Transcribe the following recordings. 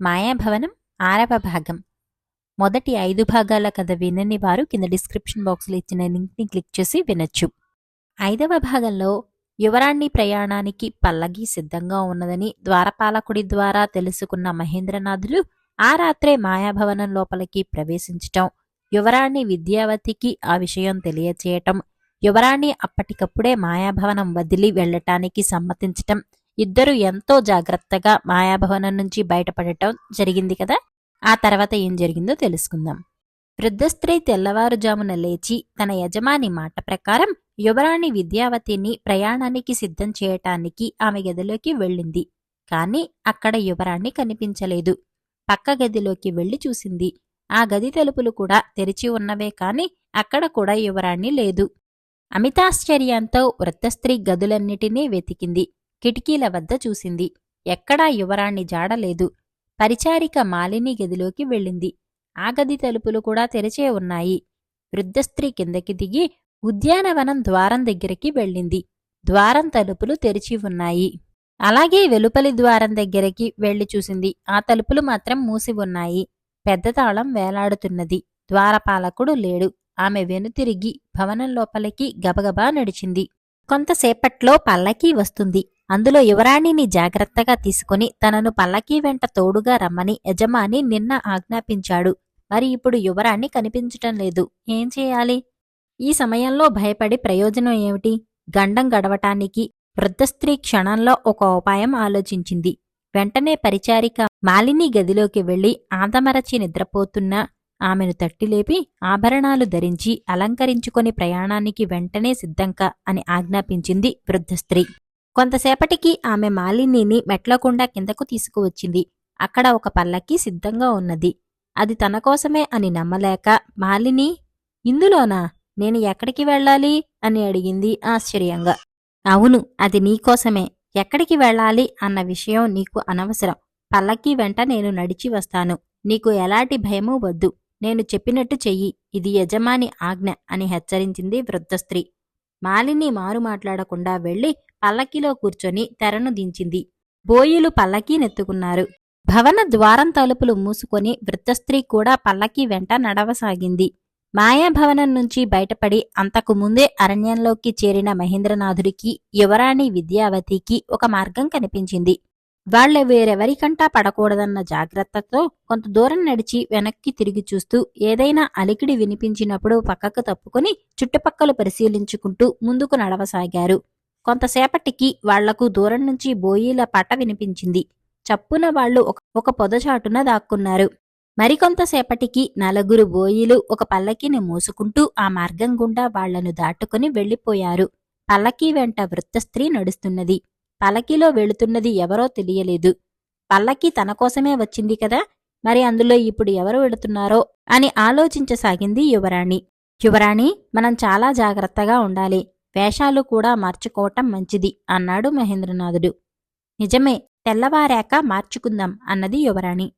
మాయాభవనం ఆరవ భాగం. మొదటి ఐదు భాగాల కథ వినని వారు కింద డిస్క్రిప్షన్ బాక్స్లో ఇచ్చిన లింక్ని క్లిక్ చేసి వినొచ్చు. ఐదవ భాగంలో యువరాణి ప్రయాణానికి పల్లగి సిద్ధంగా ఉన్నదని ద్వారపాలకుడి ద్వారా తెలుసుకున్న మహేంద్రనాథులు ఆ రాత్రే మాయాభవనం లోపలికి ప్రవేశించటం యువరాణి విద్యావతికి ఆ విషయం తెలియచేయటం యువరాణి అప్పటికప్పుడే మాయాభవనం వదిలి వెళ్ళటానికి సమ్మతించటం ఇద్దరు ఎంతో జాగ్రత్తగా మాయాభవనం నుంచి బయటపడటం జరిగింది కదా? ఆ తర్వాత ఏం జరిగిందో తెలుసుకుందాం. వృద్ధ స్త్రీ తెల్లవారుజామున లేచి తన యజమాని మాట ప్రకారం యువరాణి విద్యావతిని ప్రయాణానికి సిద్ధం చేయటానికి ఆమె గదిలోకి వెళ్ళింది. కాని అక్కడ యువరాణి కనిపించలేదు. పక్క గదిలోకి వెళ్ళి చూసింది. ఆ గది తలుపులు కూడా తెరిచి ఉన్నవే కాని అక్కడ కూడా యువరాణి లేదు. అమితాశ్చర్యంతో వృత్తస్త్రీ గదులన్నిటినీ వెతికింది. కిటికీల వద్ద చూసింది. ఎక్కడా యువరాణ్ణి జాడలేదు పరిచారిక మాలిని గదిలోకి వెళ్ళింది. ఆగది తలుపులు కూడా తెరిచే ఉన్నాయి. వృద్ధస్త్రీ కిందకి దిగి ఉద్యానవనం ద్వారం దగ్గరికి వెళ్ళింది. ద్వారం తలుపులు తెరిచి ఉన్నాయి. అలాగే వెలుపలి ద్వారం దగ్గరికి వెళ్ళి చూసింది. ఆ తలుపులు మాత్రం మూసి ఉన్నాయి. పెద్ద తాళం వేలాడుతున్నది. ద్వారపాలకుడు లేడు. ఆమె వెనుతిరిగి భవనం లోపలికి గబగబా నడిచింది. కొంతసేపట్లో పల్లకీ వస్తుంది. అందులో యువరాణిని జాగ్రత్తగా తీసుకుని తనను పల్లకీ వెంట తోడుగా రమ్మని యజమాని నిన్న ఆజ్ఞాపించాడు. మరి ఇప్పుడు యువరాణి కనిపించటం లేదు. ఏం చేయాలి? ఈ సమయంలో భయపడి ప్రయోజనం ఏమిటి? గండం గడవటానికి వృద్ధస్త్రీ క్షణంలో ఒక ఉపాయం ఆలోచించింది. వెంటనే పరిచారిక మాలిని గదిలోకి వెళ్ళి ఆదమరచి నిద్రపోతున్న ఆమెను తట్టిలేపి ఆభరణాలు ధరించి అలంకరించుకొని ప్రయాణానికి వెంటనే సిద్ధంక అని ఆజ్ఞాపించింది వృద్ధస్త్రీ కొంతసేపటికి ఆమె మాలినిని మెట్లకుండా కిందకు తీసుకువచ్చింది. అక్కడ ఒక పల్లకి సిద్ధంగా ఉన్నది. అది తన కోసమే అని నమ్మలేక మాలిని ఇందులోనా? నేను ఎక్కడికి వెళ్ళాలి? అని అడిగింది ఆశ్చర్యంగా. అవును అది నీకోసమే ఎక్కడికి వెళ్ళాలి అన్న విషయం నీకు అనవసరం. పల్లకి వెంట నేను నడిచి వస్తాను. నీకు ఎలాంటి భయమూ వద్దు. నేను చెప్పినట్టు చెయ్యి. ఇది యజమాని ఆజ్ఞ అని హెచ్చరించింది వృద్ధ స్త్రీ. మాలిని మారు మాట్లాడకుండా వెళ్ళి పల్లకిలో కూర్చొని తెరను దించింది. బోయిలు పల్లకీ నెత్తుకున్నారు. భవన ద్వారం తలుపులు మూసుకొని వృత్తస్త్రీ కూడా పల్లకీ వెంట నడవసాగింది. మాయాభవనం నుంచి బయటపడి అంతకు ముందే అరణ్యంలోకి చేరిన మహేంద్రనాథుడికి యువరాణి విద్యావతికి ఒక మార్గం కనిపించింది. వాళ్ళ వేరెవరికంటా పడకూడదన్న జాగ్రత్తతో కొంత దూరం నడిచి వెనక్కి తిరిగి చూస్తూ ఏదైనా అలికిడి వినిపించినప్పుడు పక్కకు తప్పుకొని చుట్టుపక్కల పరిశీలించుకుంటూ ముందుకు నడవసాగారు. కొంతసేపటికి వాళ్ళకు దూరం నుంచి బోయీల పట వినిపించింది. చప్పున వాళ్ళు ఒక పొదచాటున దాక్కున్నారు. మరికొంతసేపటికి నలుగురు బోయిలు ఒక పల్లకీని మూసుకుంటూ ఆ మార్గం గుండా వాళ్ళను దాటుకుని వెళ్ళిపోయారు పల్లకీ వెంట వృత్త స్త్రీ నడుస్తున్నది. పల్లకీలో వెళుతున్నది ఎవరో తెలియలేదు. పల్లకీ తన కోసమే వచ్చింది కదా మరి అందులో ఇప్పుడు ఎవరు వెళుతున్నారో అని ఆలోచించసాగింది యువరాణి. యువరాణి మనం చాలా జాగ్రత్తగా ఉండాలి. వేషాలు కూడా మార్చుకోవటం మంచిది అన్నాడు మహేంద్రనాథుడు. నిజమే తెల్లవారాక మార్చుకుందాం అన్నది యువరాణి.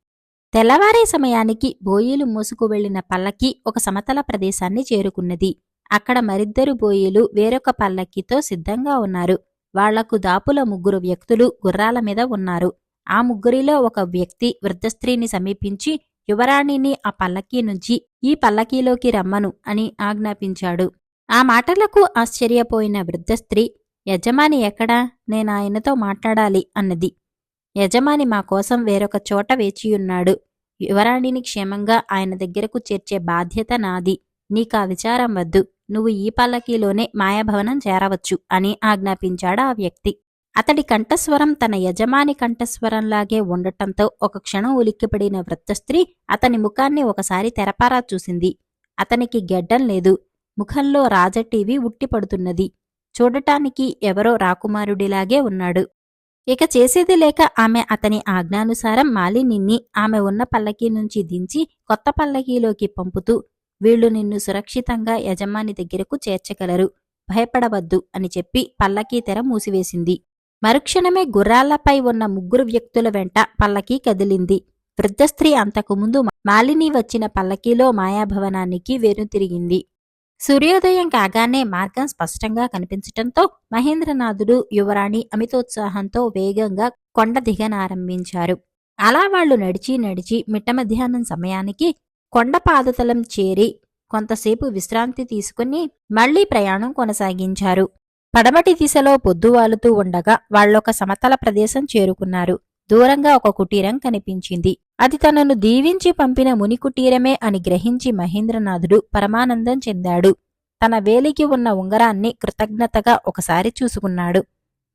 తెల్లవారే సమయానికి బోయిలు మూసుకు వెళ్ళిన పల్లకి ఒక సమతల ప్రదేశాన్ని చేరుకున్నది. అక్కడ మరిద్దరు బోయిలు వేరొక పల్లకితో సిద్ధంగా ఉన్నారు. వాళ్ళకు దాపుల ముగ్గురు వ్యక్తులు గుర్రాల మీద ఉన్నారు. ఆ ముగ్గురిలో ఒక వ్యక్తి వృద్ధస్త్రీని సమీపించి యువరాణిని ఆ పల్లకీ నుంచి ఈ పల్లకీలోకి రమ్మను అని ఆజ్ఞాపించాడు. ఆ మాటలకు ఆశ్చర్యపోయిన వృద్ధస్త్రీ యజమాని ఎక్కడా? ఆయనతో మాట్లాడాలి అన్నది. యజమాని మా కోసం వేరొక చోట వేచియున్నాడు. యువరాణిని క్షేమంగా ఆయన దగ్గరకు చేర్చే బాధ్యత నాది. నీకా విచారం వద్దు. నువ్వు ఈ పల్లకీలోనే మాయాభవనం చేరవచ్చు అని ఆజ్ఞాపించాడు ఆ వ్యక్తి. అతడి కంఠస్వరం తన యజమాని కంఠస్వరంలాగే ఉండటంతో ఒక క్షణం ఉలిక్కిపడిన వృత్త స్త్రీ అతని ముఖాన్ని ఒకసారి తెరపారా చూసింది. అతనికి గెడ్డం లేదు. ముఖంలో రాజటీవి ఉట్టిపడుతున్నది చూడటానికి ఎవరో రాకుమారుడిలాగే ఉన్నాడు. ఇక చేసేది లేక ఆమె అతని ఆజ్ఞానుసారం మాలినిన్ని ఆమె ఉన్న పల్లకీ నుంచి దించి కొత్త పల్లకీలోకి పంపుతూ వీళ్ళు నిన్ను సురక్షితంగా యజమాని దగ్గరకు చేర్చగలరు. భయపడవద్దు అని చెప్పి పల్లకీ తెర మూసివేసింది. మరుక్షణమే గుర్రాలపై ఉన్న ముగ్గురు వ్యక్తుల వెంట పల్లకీ కదిలింది. వృద్ధ స్త్రీ అంతకుముందు మాలిని వచ్చిన పల్లకీలో మాయాభవనానికి వెనుతిరిగింది సూర్యోదయం కాగానే మార్గం స్పష్టంగా కనిపించటంతో మహేంద్రనాథుడు యువరాణి అమితోత్సాహంతో వేగంగా కొండ దిగనారంభించారు అలా వాళ్ళు నడిచి నడిచి మిట్ట మధ్యాహ్నం సమయానికి కొండ పాదతలం చేరి కొంతసేపు విశ్రాంతి తీసుకుని మళ్ళీ ప్రయాణం కొనసాగించారు. పడమటి దిశలో పొద్దువాలుతూ ఉండగా వాళ్ళొక సమతల ప్రదేశం చేరుకున్నారు. దూరంగా ఒక కుటీరం కనిపించింది. అది తనను దీవించి పంపిన ముని కుటీరమే అని గ్రహించి మహేంద్రనాథుడు పరమానందం చెందాడు. తన వేలికి ఉన్న ఉంగరాన్ని కృతజ్ఞతగా ఒకసారి చూసుకున్నాడు.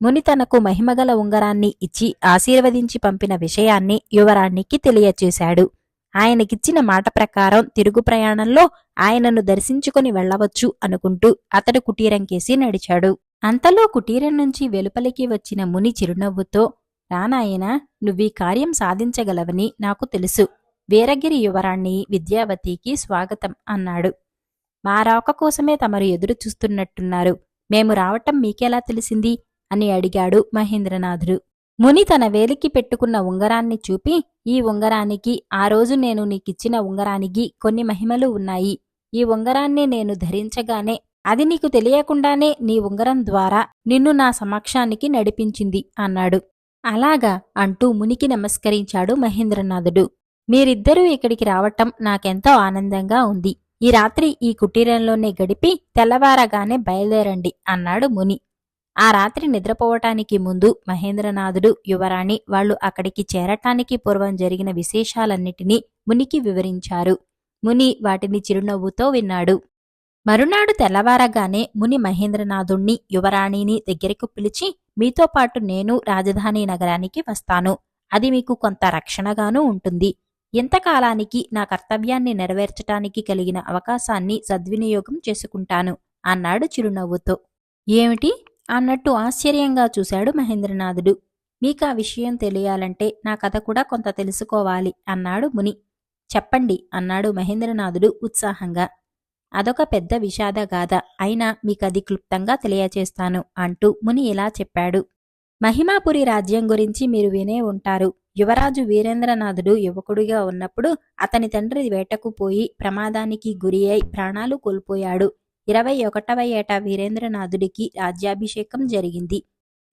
ముని తనకు మహిమగల ఉంగరాన్ని ఇచ్చి ఆశీర్వదించి పంపిన విషయాన్ని యువరాణికి తెలియచేశాడు. ఆయనకిచ్చిన మాట ప్రకారం తిరుగు ప్రయాణంలో ఆయనను దర్శించుకుని వెళ్ళవచ్చు అనుకుంటూ అతడు కుటీరం కేసి నడిచాడు. అంతలో కుటీరం నుంచి వెలుపలికి వచ్చిన ముని చిరునవ్వుతో రానాయనా నువ్వీ కార్యం సాధించగలవని నాకు తెలుసు. వీరగిరి యువరాణ్ణి విద్యావతికి స్వాగతం అన్నాడు. మా రాక కోసమే తమరు ఎదురు చూస్తున్నట్టున్నారు. మేము రావటం మీకెలా తెలిసింది? అని అడిగాడు మహేంద్రనాథుడు. ముని తన వేలికి పెట్టుకున్న ఉంగరాన్ని చూపి ఈ ఉంగరానికి ఆ రోజు నేను నీకిచ్చిన ఉంగరానికి కొన్ని మహిమలు ఉన్నాయి. ఈ ఉంగరాన్ని నేను ధరించగానే అది నీకు తెలియకుండానే నీ ఉంగరం ద్వారా నిన్ను నా సమక్షానికి నడిపించింది అన్నాడు. అలాగా అంటూ మునికి నమస్కరించాడు మహేంద్రనాథుడు. మీరిద్దరూ ఇక్కడికి రావటం నాకెంతో ఆనందంగా ఉంది. ఈ రాత్రి ఈ కుటీరంలోనే గడిపి తెల్లవారగానే బయలుదేరండి అన్నాడు ముని. ఆ రాత్రి నిద్రపోవటానికి ముందు మహేంద్రనాథుడు యువరాణి వాళ్ళు అక్కడికి చేరటానికి పూర్వం జరిగిన విశేషాలన్నిటినీ మునికి వివరించారు. ముని వాటిని చిరునవ్వుతో విన్నాడు. మరునాడు తెల్లవారగానే ముని మహేంద్రనాథుణ్ణి యువరాణిని దగ్గరకు పిలిచి మీతో పాటు నేను రాజధాని నగరానికి వస్తాను. అది మీకు కొంత రక్షణగానూ ఉంటుంది. ఇంతకాలానికి నా కర్తవ్యాన్ని నెరవేర్చటానికి కలిగిన అవకాశాన్ని సద్వినియోగం చేసుకుంటాను అన్నాడు చిరునవ్వుతో. ఏమిటి? అన్నట్టు ఆశ్చర్యంగా చూశాడు మహేంద్రనాథుడు. మీకా విషయం తెలియాలంటే నా కథ కూడా కొంత తెలుసుకోవాలి అన్నాడు ముని. చెప్పండి అన్నాడు మహేంద్రనాథుడు ఉత్సాహంగా. అదొక పెద్ద విషాదగాథ అయినా మీకది క్లుప్తంగా తెలియచేస్తాను అంటూ ముని ఇలా చెప్పాడు. మహిమాపురి రాజ్యం గురించి మీరు వినే ఉంటారు. యువరాజు వీరేంద్రనాథుడు యువకుడిగా ఉన్నప్పుడు అతని తండ్రి వేటకు పోయి ప్రమాదానికి గురి అయి ప్రాణాలు కోల్పోయాడు. ఇరవై ఒకటవ ఏట వీరేంద్రనాథుడికి రాజ్యాభిషేకం జరిగింది.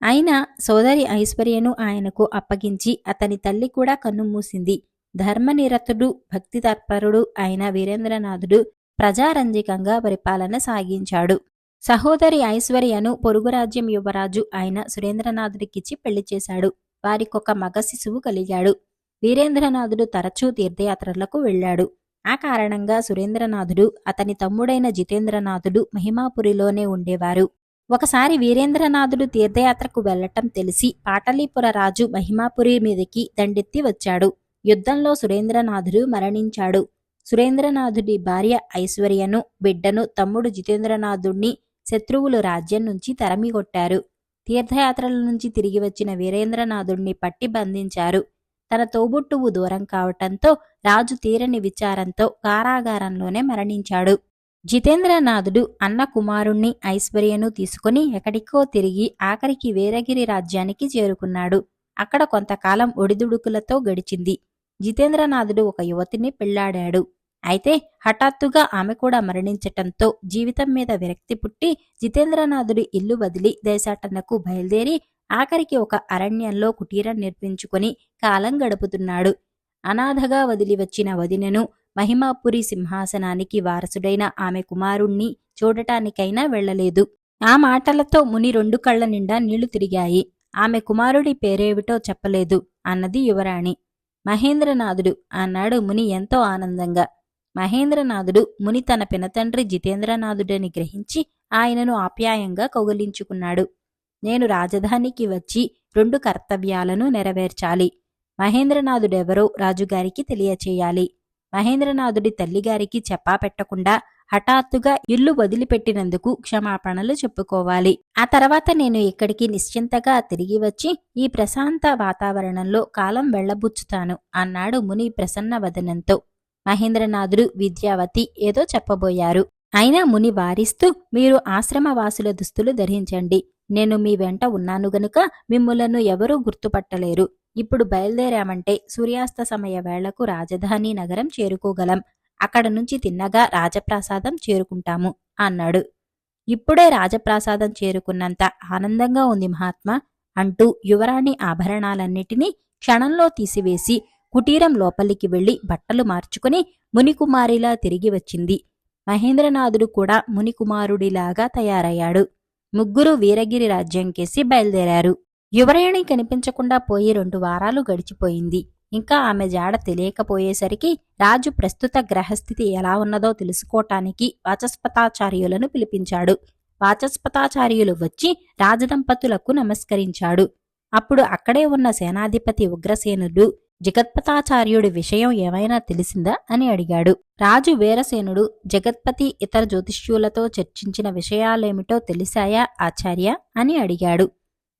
అయినా సోదరి ఐశ్వర్యను ఆయనకు అప్పగించి అతని తల్లి కూడా కన్నుమూసింది ధర్మనిరతుడు భక్తి తత్పరుడు అయిన వీరేంద్రనాథుడు ప్రజారంజికంగా పరిపాలన సాగించాడు. సహోదరి ఐశ్వర్యను పొరుగురాజ్యం యువరాజు అయిన సురేంద్రనాథుడికిచ్చి పెళ్ళి చేశాడు. వారికొక మగ శిశువు కలిగాడు. వీరేంద్రనాథుడు తరచూ తీర్థయాత్రలకు వెళ్ళాడు. ఆ కారణంగా సురేంద్రనాథుడు అతని తమ్ముడైన జితేంద్రనాథుడు మహిమాపురిలోనే ఉండేవారు. ఒకసారి వీరేంద్రనాథుడు తీర్థయాత్రకు వెళ్ళటం తెలిసి పాటలీపుర రాజు మహిమాపురి మీదకి దండెత్తి వచ్చాడు. యుద్ధంలో సురేంద్రనాథుడు మరణించాడు. సురేంద్రనాథుడి భార్య ఐశ్వర్యను బిడ్డను తమ్ముడు జితేంద్రనాథుణ్ణి శత్రువులు రాజ్యం నుంచి తరమిగొట్టారు తీర్థయాత్రల నుంచి తిరిగి వచ్చిన వీరేంద్రనాథుణ్ణి పట్టి బంధించారు. తన తోబుట్టువు దూరం కావటంతో రాజు తీరని విచారంతో కారాగారంలోనే మరణించాడు. జితేంద్రనాథుడు అన్న కుమారుణ్ణి ఐశ్వర్యను తీసుకుని ఎక్కడికో తిరిగి ఆఖరికి వీరగిరి రాజ్యానికి చేరుకున్నాడు. అక్కడ కొంతకాలం ఒడిదుడుకులతో గడిచింది. జితేంద్రనాథుడు ఒక యువతిని పెళ్ళాడాడు. అయితే హఠాత్తుగా ఆమె కూడా మరణించటంతో జీవితం మీద విరక్తి పుట్టి జితేంద్రనాథుడి ఇల్లు వదిలి దేశాటనకు బయలుదేరి ఆఖరికి ఒక అరణ్యంలో కుటీరం నిర్మించుకుని కాలం గడుపుతున్నాడు. అనాథగా వదిలి వచ్చిన వదినను మహిమాపురి సింహాసనానికి వారసుడైన ఆమె కుమారుణ్ణి చూడటానికైనా వెళ్ళలేదు ఆ మాటలతో ముని రెండు కళ్ళ నిండా నీళ్ళు తిరిగాయి. ఆమె కుమారుడి పేరేమిటో చెప్పలేదు అన్నది యువరాణి. మహేంద్రనాథుడు అన్నాడు ముని ఎంతో ఆనందంగా. మహేంద్రనాథుడు ముని తన పినతండ్రి జితేంద్రనాథుడని గ్రహించి ఆయనను ఆప్యాయంగా కౌగలించుకున్నాడు. నేను రాజధానికి వచ్చి రెండు కర్తవ్యాలను నెరవేర్చాలి. మహేంద్రనాథుడెవరో రాజుగారికి తెలియచేయాలి. మహేంద్రనాథుడి తల్లిగారికి చెప్పా పెట్టకుండా హఠాత్తుగా ఇల్లు వదిలిపెట్టినందుకు క్షమాపణలు చెప్పుకోవాలి. ఆ తర్వాత నేను ఇక్కడికి నిశ్చింతగా తిరిగి వచ్చి ఈ ప్రశాంత వాతావరణంలో కాలం వెళ్ళబుచ్చుతాను అన్నాడు ముని ప్రసన్న వదనంతో. మహేంద్రనాథుడు విద్యావతి ఏదో చెప్పబోయారు. అయినా ముని వారిస్తూ మీరు ఆశ్రమవాసుల దుస్తులు ధరించండి. నేను మీ వెంట ఉన్నాను గనుక మిమ్ములను ఎవరూ గుర్తుపట్టలేరు. ఇప్పుడు బయలుదేరామంటే సూర్యాస్త సమయ వేళకు రాజధాని నగరం చేరుకోగలం. అక్కడ నుంచి తిన్నగా రాజప్రాసాదం చేరుకుంటాము అన్నాడు. ఇప్పుడే రాజప్రాసాదం చేరుకున్నంత ఆనందంగా ఉంది మహాత్మా అంటూ యువరాణి ఆభరణాలన్నిటినీ క్షణంలో తీసివేసి కుటీరం లోపలికి వెళ్ళి బట్టలు మార్చుకుని మునికుమారిలా తిరిగి వచ్చింది. మహేంద్రనాథుడు కూడా మునికుమారుడిలాగా తయారయ్యాడు. ముగ్గురు వీరగిరి రాజ్యం కేసి బయలుదేరారు. యువరాణి కనిపించకుండా పోయి రెండు వారాలు గడిచిపోయింది. ఇంకా ఆమె జాడ తెలియకపోయేసరికి రాజు ప్రస్తుత గ్రహస్థితి ఎలా ఉన్నదో తెలుసుకోటానికి వాచస్పతాచార్యులను పిలిపించాడు. వాచస్పతాచార్యులు వచ్చి రాజదంపతులకు నమస్కరించాడు. అప్పుడు అక్కడే ఉన్న సేనాధిపతి ఉగ్రసేనుడు జగత్పతాచార్యుడి విషయం ఏమైనా తెలిసిందా అని అడిగాడు. రాజు వీరసేనుడు జగత్పతి ఇతర జ్యోతిష్యులతో చర్చించిన విషయాలేమిటో తెలిసాయా ఆచార్య అని అడిగాడు.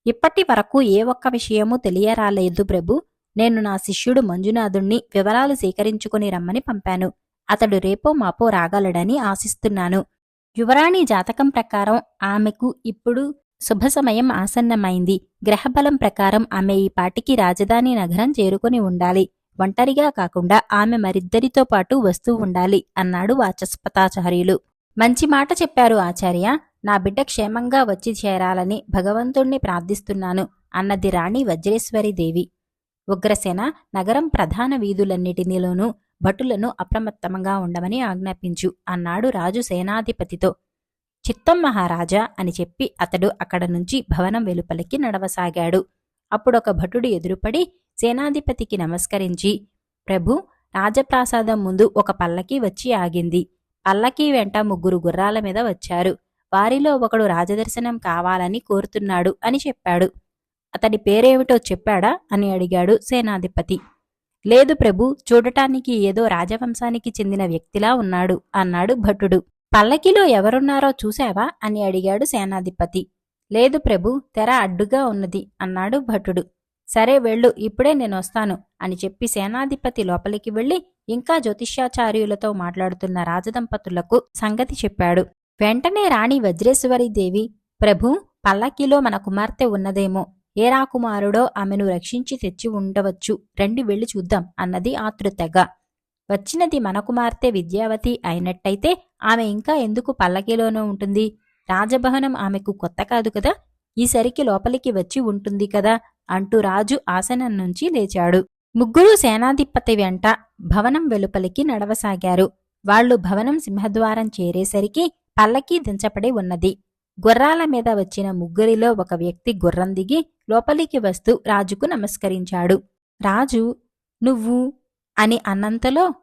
ఇప్పటి వరకు ఏ ఒక్క విషయమూ తెలియరాలేదు ప్రభు. నేను నా శిష్యుడు మంజునాథుణ్ణి వివరాలు సేకరించుకుని రమ్మని పంపాను. అతడు రేపో మాపో రాగలడని ఆశిస్తున్నాను. యువరాణి జాతకం ప్రకారం ఆమెకు ఇప్పుడు శుభ సమయం ఆసన్నమైంది. గ్రహబలం ప్రకారం ఆమె ఈ పాటికి రాజధాని నగరం చేరుకుని ఉండాలి. ఒంటరిగా కాకుండా ఆమె మరిద్దరితో పాటు వస్తూ ఉండాలి అన్నాడు వాచస్పతాచార్యులు. మంచి మాట చెప్పారు ఆచార్య. నా బిడ్డ క్షేమంగా వచ్చి చేరాలని భగవంతుణ్ణి ప్రార్థిస్తున్నాను అన్నది రాణి వజ్రేశ్వరీదేవి. ఉగ్రసేన నగరం ప్రధాన వీధులన్నిటినిలోనూ భటులను అప్రమత్తంగా ఉండమని ఆజ్ఞాపించు అన్నాడు రాజు సేనాధిపతితో. చిత్తం మహారాజా అని చెప్పి అతడు అక్కడ నుంచి భవనం వెలుపలికి నడవసాగాడు. అప్పుడొక భటుడు ఎదురుపడి సేనాధిపతికి నమస్కరించి ప్రభు రాజప్రాసాదం ముందు ఒక పల్లకి వచ్చి ఆగింది. పల్లకి వెంట ముగ్గురు గుర్రాల మీద వచ్చారు. వారిలో ఒకడు రాజదర్శనం కావాలని కోరుతున్నాడు అని చెప్పాడు. అతడి పేరేమిటో చెప్పాడా? అని అడిగాడు సేనాధిపతి. లేదు ప్రభు చూడటానికి ఏదో రాజవంశానికి చెందిన వ్యక్తిలా ఉన్నాడు అన్నాడు భటుడు. పల్లకిలో ఎవరున్నారో చూశావా? అని అడిగాడు సేనాధిపతి. లేదు ప్రభు తెర అడ్డుగా ఉన్నది అన్నాడు భటుడు. సరే వెళ్ళు ఇప్పుడే నేను వస్తాను అని చెప్పి సేనాధిపతి లోపలికి వెళ్ళి ఇంకా జ్యోతిష్యాచార్యులతో మాట్లాడుతున్న రాజదంపతులకు సంగతి చెప్పాడు. వెంటనే రాణి వజ్రేశ్వరీదేవి ప్రభు పల్లకిలో మన కుమార్తె ఉన్నదేమో ఏ రాకుమారుడో ఆమెను రక్షించి తెచ్చి ఉండవచ్చు. రండి వెళ్ళి చూద్దాం అన్నది ఆతృతగా వచ్చినది మన కుమార్తె విద్యావతి అయినట్టయితే ఆమె ఇంకా ఎందుకు పల్లకిలోనే ఉంటుంది? రాజభవనం ఆమెకు కొత్త కాదు కదా? ఈసరికి లోపలికి వచ్చి ఉంటుంది కదా? అంటూ రాజు ఆసనం నుంచి లేచాడు. ముగ్గురు సేనాధిపతి వెంట భవనం వెలుపలికి నడవసాగారు. వాళ్ళు భవనం సింహద్వారం చేరేసరికి పల్లకీ దించబడి ఉన్నది. గుర్రాల మీద వచ్చిన ముగ్గురిలో ఒక వ్యక్తి గుర్రం దిగి లోపలికి వస్తూ రాజుకు నమస్కరించాడు. రాజు నువ్వు అని అన్నంతలో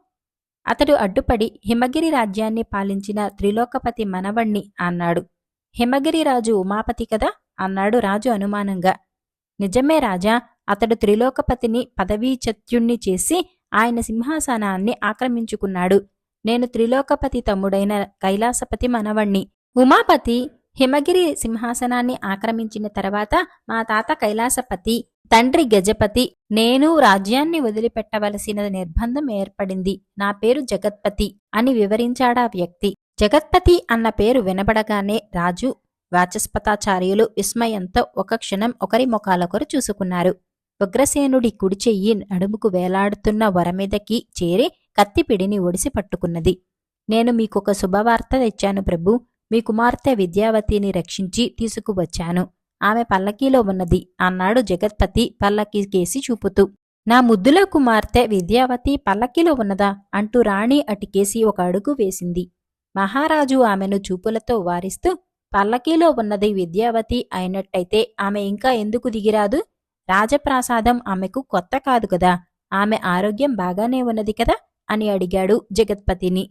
అతడు అడ్డుపడి హిమగిరి రాజ్యాన్ని పాలించిన త్రిలోకపతి మనవణ్ణి అన్నాడు. హిమగిరి రాజు ఉమాపతి కదా? అన్నాడు రాజు అనుమానంగా. నిజమే రాజా అతడు త్రిలోకపతిని పదవీచత్యుణ్ణి చేసి ఆయన సింహాసనాన్ని ఆక్రమించుకున్నాడు. నేను త్రిలోకపతి తమ్ముడైన కైలాసపతి మనవణ్ణి. ఉమాపతి హిమగిరి సింహాసనాన్ని ఆక్రమించిన తర్వాత మా తాత కైలాసపతి తండ్రి గజపతి నేను రాజ్యాన్ని వదిలిపెట్టవలసిన నిర్బంధం ఏర్పడింది. నా పేరు జగత్పతి అని వివరించాడా వ్యక్తి. జగత్పతి అన్న పేరు వినబడగానే రాజు వాచస్పతాచార్యులు విస్మయంతో ఒక క్షణం ఒకరి ముఖాలొకరు చూసుకున్నారు. ఉగ్రసేనుడి కుడి చెయ్యి నడుముకు వేలాడుతున్న వరమీదకి చేరి కత్తిపిడిని ఒడిసి పట్టుకున్నది. నేను మీకొక శుభవార్త తెచ్చాను ప్రభు. మీ కుమార్తె విద్యావతిని రక్షించి తీసుకువచ్చాను. ఆమె పల్లకీలో ఉన్నది. అన్నాడు జగత్పతి పల్లకీ కేసి చూపుతూ. నా ముద్దుల కుమార్తె విద్యావతి పల్లకీలో ఉన్నదా? అంటూ రాణి అటికేసి ఒక అడుగు వేసింది. మహారాజు ఆమెను చూపులతో వారిస్తూ పల్లకీలో ఉన్నది విద్యావతి అయినట్టయితే ఆమె ఇంకా ఎందుకు దిగిరాదు? రాజప్రాసాదం ఆమెకు కొత్త కాదు కదా? ఆమె ఆరోగ్యం బాగానే ఉన్నది కదా? అని అడిగాడు జగత్పతిని.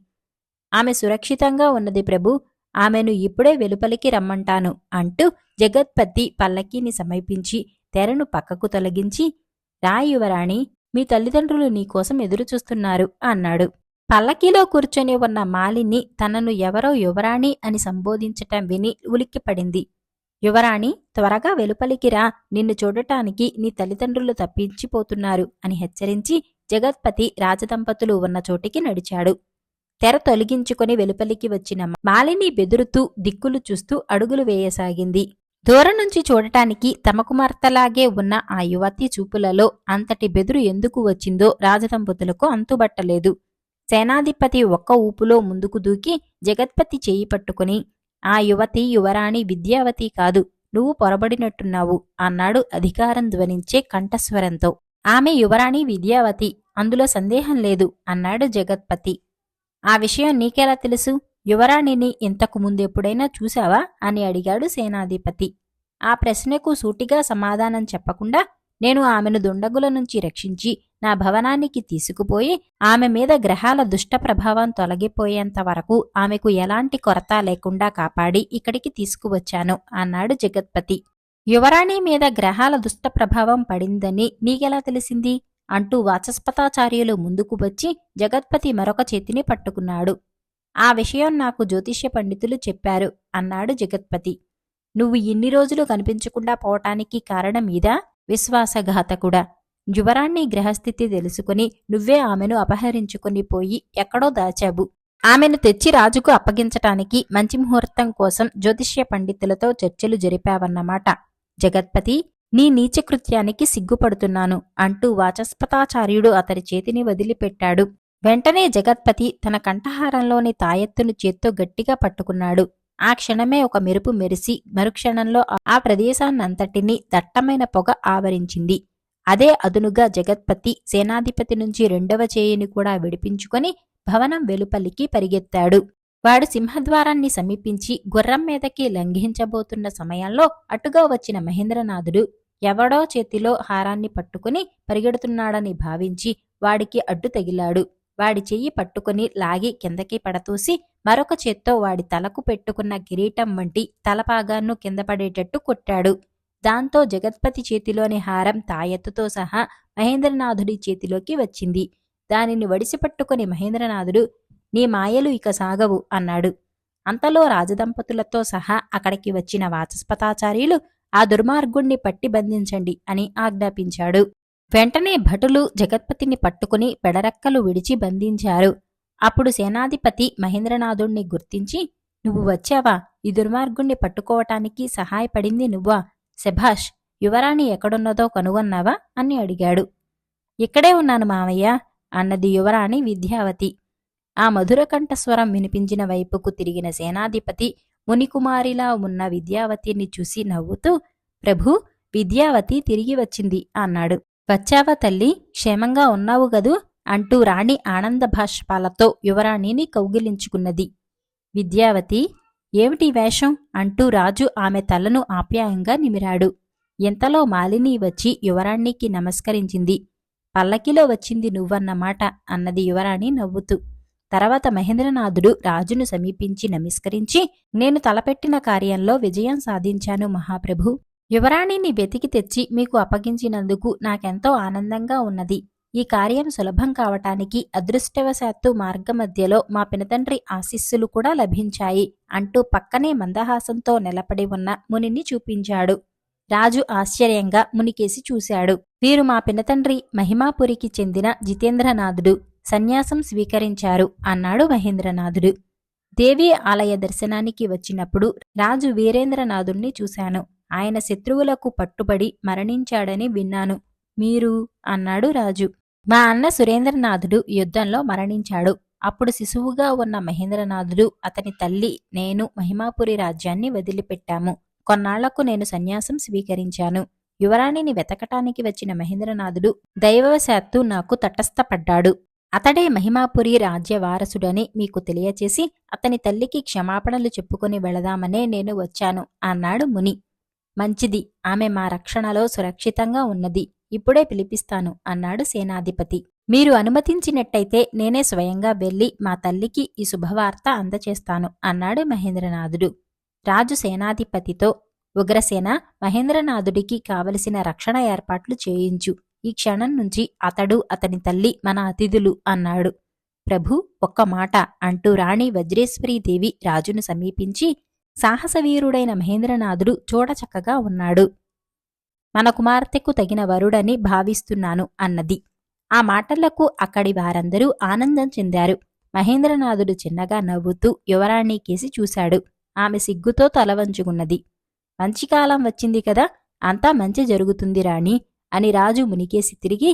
ఆమె సురక్షితంగా ఉన్నది ప్రభు ఆమెను ఇప్పుడే వెలుపలికి రమ్మంటాను అంటూ జగత్పతి పల్లకీని సమీపించి తెరను పక్కకు తొలగించి రాయువరాణి మీ తల్లిదండ్రులు నీకోసం ఎదురుచూస్తున్నారు అన్నాడు. పల్లకీలో కూర్చొని ఉన్న మాలిని తనను ఎవరో యువరాణి అని సంబోధించటం విని ఉలిక్కిపడింది. యువరాణి త్వరగా వెలుపలికి రా నిన్ను చూడటానికి నీ తల్లిదండ్రులు తప్పించిపోతున్నారు అని హెచ్చరించి జగత్పతి రాజదంపతులు ఉన్న చోటికి నడిచాడు. తెర తొలగించుకొని వెలుపలికి వచ్చిన మాలిని బెదురుతూ దిక్కులు చూస్తూ అడుగులు వేయసాగింది. దూరం నుంచి చూడటానికి తమ కుమార్తెలాగే ఉన్న ఆ యువతి చూపులలో అంతటి బెదురు ఎందుకు వచ్చిందో రాజదంపతులకు అంతుబట్టలేదు. సేనాధిపతి ఒక్క ఊపులో ముందుకు దూకి జగత్పతి చేయి పట్టుకుని ఆ యువతి యువరాణి విద్యావతి కాదు నువ్వు పొరబడినట్టున్నావు అన్నాడు అధికారం ధ్వనించే కంఠస్వరంతో. ఆమె యువరాణి విద్యావతి అందులో సందేహం లేదు అన్నాడు జగత్పతి. ఆ విషయం నీకెలా తెలుసు? యువరాణిని ఇంతకు ముందెప్పుడైనా చూశావా? అని అడిగాడు సేనాధిపతి. ఆ ప్రశ్నకు సూటిగా సమాధానం చెప్పకుండా నేను ఆమెను దుండగుల నుంచి రక్షించి నా భవనానికి తీసుకుపోయి ఆమె మీద గ్రహాల దుష్ట ప్రభావం తొలగిపోయేంత వరకు ఆమెకు ఎలాంటి కొరత లేకుండా కాపాడి ఇక్కడికి తీసుకువచ్చాను అన్నాడు జగత్పతి. యువరాణి మీద గ్రహాల దుష్ట ప్రభావం పడిందని నీకెలా తెలిసింది? అంటూ వాచస్పతాచార్యులు ముందుకు వచ్చి జగత్పతి మరొక చేతిని పట్టుకున్నాడు. ఆ విషయం నాకు జ్యోతిష్య పండితులు చెప్పారు అన్నాడు జగత్పతి. నువ్వు ఇన్ని రోజులు కనిపించకుండా పోవటానికి కారణం ఇదా? విశ్వాసఘాతకుడా! యువరాణ్ణి గ్రహస్థితి తెలుసుకుని నువ్వే ఆమెను అపహరించుకుని పోయి ఎక్కడో దాచావు. ఆమెను తెచ్చి రాజుకు అప్పగించటానికి మంచి ముహూర్తం కోసం జ్యోతిష్య పండితులతో చర్చలు జరిపావన్నమాట. జగత్పతి నీ నీచకృత్యానికి సిగ్గుపడుతున్నాను అంటూ వాచస్పతాచార్యుడు అతడి చేతిని వదిలిపెట్టాడు. వెంటనే జగత్పతి తన కంఠహారంలోని తాయెత్తును చేత్తో గట్టిగా పట్టుకున్నాడు. ఆ క్షణమే ఒక మెరుపు మెరిసి మరుక్షణంలో ఆ ప్రదేశాన్నంతటినీ దట్టమైన పొగ ఆవరించింది. అదే అదునుగా జగత్పతి సేనాధిపతి నుంచి రెండవ చేయిని కూడా విడిపించుకొని భవనం వెలుపలికి పరిగెత్తాడు. వాడు సింహద్వారాన్ని సమీపించి గుర్రం మీదకి లంఘించబోతున్న సమయంలో అటుగా వచ్చిన మహేంద్రనాథుడు ఎవడో చేతిలో హారాన్ని పట్టుకుని పరిగెడుతున్నాడని భావించి వాడికి అడ్డు తగిలాడు. వాడి చెయ్యి పట్టుకుని లాగి కిందకి పడతూసి మరొక చేత్తో వాడి తలకు పెట్టుకున్న కిరీటం వంటి తలపాగాను కింద పడేటట్టు కొట్టాడు. దాంతో జగత్పతి చేతిలోని హారం తాయెత్తుతో సహా మహేంద్రనాథుడి చేతిలోకి వచ్చింది. దానిని వడిసిపట్టుకుని మహేంద్రనాథుడు నీ మాయలు ఇక సాగవు అన్నాడు. అంతలో రాజదంపతులతో సహా అక్కడికి వచ్చిన వాచస్పతాచార్యులు ఆ దుర్మార్గుణ్ణి పట్టి బంధించండి అని ఆజ్ఞాపించాడు. వెంటనే భటులు జగత్పతిని పట్టుకుని పెడరెక్కలు విడిచి బంధించారు. అప్పుడు సేనాధిపతి మహేంద్రనాథుణ్ణి గుర్తించి నువ్వు వచ్చావా? ఈ దుర్మార్గుణ్ణి పట్టుకోవటానికి సహాయపడింది నువ్వా? శభాష్ యువరాణి ఎక్కడున్నదో కనుగొన్నావా? అని అడిగాడు. ఇక్కడే ఉన్నాను మావయ్య అన్నది యువరాణి విద్యావతి. ఆ మధుర కంఠస్వరం వినిపించిన వైపుకు తిరిగిన సేనాధిపతి మునికుమారిలా ఉన్న విద్యావతిని చూసి నవ్వుతూ ప్రభు విద్యావతి తిరిగి వచ్చింది అన్నాడు. వచ్చావా తల్లి? క్షేమంగా ఉన్నావు గదు అంటూ రాణి ఆనంద భాష్పాలతో యువరాణిని కౌగిలించుకున్నది. విద్యావతి ఏమిటి వేషం అంటూ రాజు ఆమె తలను ఆప్యాయంగా నిమిరాడు. ఇంతలో మాలిని వచ్చి యువరాణికి నమస్కరించింది? పల్లకిలో వచ్చింది నువ్వన్నమాట అన్నది యువరాణి నవ్వుతూ. తర్వాత మహేంద్రనాథుడు రాజును సమీపించి నమస్కరించి నేను తలపెట్టిన కార్యంలో విజయం సాధించాను మహాప్రభు. యువరాణిని వెతికి తెచ్చి మీకు అప్పగించినందుకు నాకెంతో ఆనందంగా ఉన్నది. ఈ కార్యం సులభం కావటానికి అదృష్టవశాత్తు మార్గమధ్యలో మా పినతండ్రి ఆశీస్సులు కూడా లభించాయి అంటూ పక్కనే మందహాసంతో నిలబడి ఉన్న మునిని చూపించాడు. రాజు ఆశ్చర్యంగా మునికేసి చూశాడు. వీరు మా పినతండ్రి మహిమాపురికి చెందిన జితేంద్రనాథుడు. సన్యాసం స్వీకరించారు అన్నాడు మహేంద్రనాథుడు. దేవి ఆలయ దర్శనానికి వచ్చినప్పుడు రాజు వీరేంద్రనాథుణ్ణి చూశాను. ఆయన శత్రువులకు పట్టుబడి మరణించాడని విన్నాను. మీరు? అన్నాడు రాజు. మా అన్న సురేంద్రనాథుడు యుద్ధంలో మరణించాడు. అప్పుడు శిశువుగా ఉన్న మహేంద్రనాథుడు అతని తల్లి నేను మహిమాపురి రాజ్యాన్ని వదిలిపెట్టాము. కొన్నాళ్ళకు నేను సన్యాసం స్వీకరించాను. యువరాణిని వెతకటానికి వచ్చిన మహేంద్రనాథుడు దైవవశాత్తు నాకు తటస్థపడ్డాడు. అతడే మహిమాపురి రాజ్య వారసుడని మీకు తెలియచేసి అతని తల్లికి క్షమాపణలు చెప్పుకుని వెళదామనే నేను వచ్చాను అన్నాడు ముని. మంచిది ఆమె మా రక్షణలో సురక్షితంగా ఉన్నది ఇప్పుడే పిలిపిస్తాను అన్నాడు సేనాధిపతి. మీరు అనుమతించినట్టయితే నేనే స్వయంగా వెళ్ళి మా తల్లికి ఈ శుభవార్త అందచేస్తాను అన్నాడు మహేంద్రనాథుడు. రాజు సేనాధిపతితో ఉగ్రసేన మహేంద్రనాథుడికి కావలసిన రక్షణ ఏర్పాట్లు చేయించు ఈ క్షణం నుంచి అతడు అతని తల్లి మన అతిథులు అన్నాడు. ప్రభు ఒక్క మాట అంటూ రాణి వజ్రేశ్వరీదేవి రాజును సమీపించి సాహసవీరుడైన మహేంద్రనాథుడు చూడచక్కగా ఉన్నాడు. మన కుమార్తెకు తగిన వరుడని భావిస్తున్నాను అన్నది. ఆ మాటలకు అక్కడి వారందరూ ఆనందం చెందారు. మహేంద్రనాథుడు చిన్నగా నవ్వుతూ యువరాణి కేసి చూశాడు. ఆమె సిగ్గుతో తలవంచుకున్నది. మంచి కాలం వచ్చింది కదా అంతా మంచి జరుగుతుంది రాణి. అని రాజు మునికేసి తిరిగి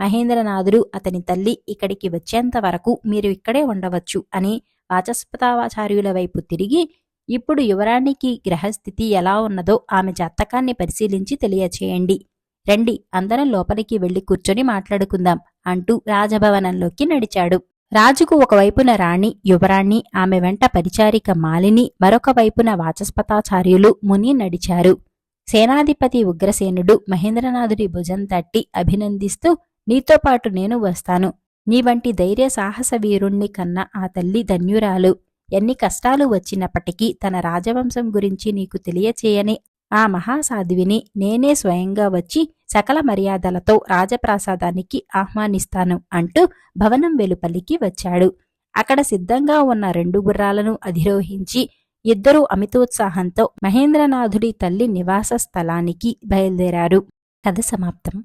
మహేంద్రనాథుడు అతని తల్లి ఇక్కడికి వచ్చేంత వరకు మీరు ఇక్కడే ఉండవచ్చు అని వాచస్పతాచార్యుల వైపు తిరిగి ఇప్పుడు యువరాణికి గ్రహస్థితి ఎలా ఉన్నదో ఆమె జాతకాన్ని పరిశీలించి తెలియచేయండి. రండి అందరం లోపలికి వెళ్ళి కూర్చొని మాట్లాడుకుందాం అంటూ రాజభవనంలోకి నడిచాడు. రాజుకు ఒకవైపున రాణి యువరాణి ఆమె వెంట పరిచారిక మాలిని మరొక వైపున వాచస్పతాచార్యులు ముని నడిచారు. సేనాధిపతి ఉగ్రసేనుడు మహేంద్రనాథుడి భుజం తట్టి అభినందిస్తూ నీతో పాటు నేను వస్తాను. నీ వంటి ధైర్య సాహస వీరుణ్ణి కన్న ఆ తల్లి ధన్యురాలు. ఎన్ని కష్టాలు వచ్చినప్పటికీ తన రాజవంశం గురించి నీకు తెలియచేయని ఆ మహాసాధ్విని నేనే స్వయంగా వచ్చి సకల మర్యాదలతో రాజప్రాసాదానికి ఆహ్వానిస్తాను అంటూ భవనం వెలుపలికి వచ్చాడు. అక్కడ సిద్ధంగా ఉన్న రెండు గుర్రాలను అధిరోహించి ఇద్దరూ అమితోత్సాహంతో మహేంద్రనాథుడి తల్లి నివాస స్థలానికి బయలుదేరారు. కథ సమాప్తం.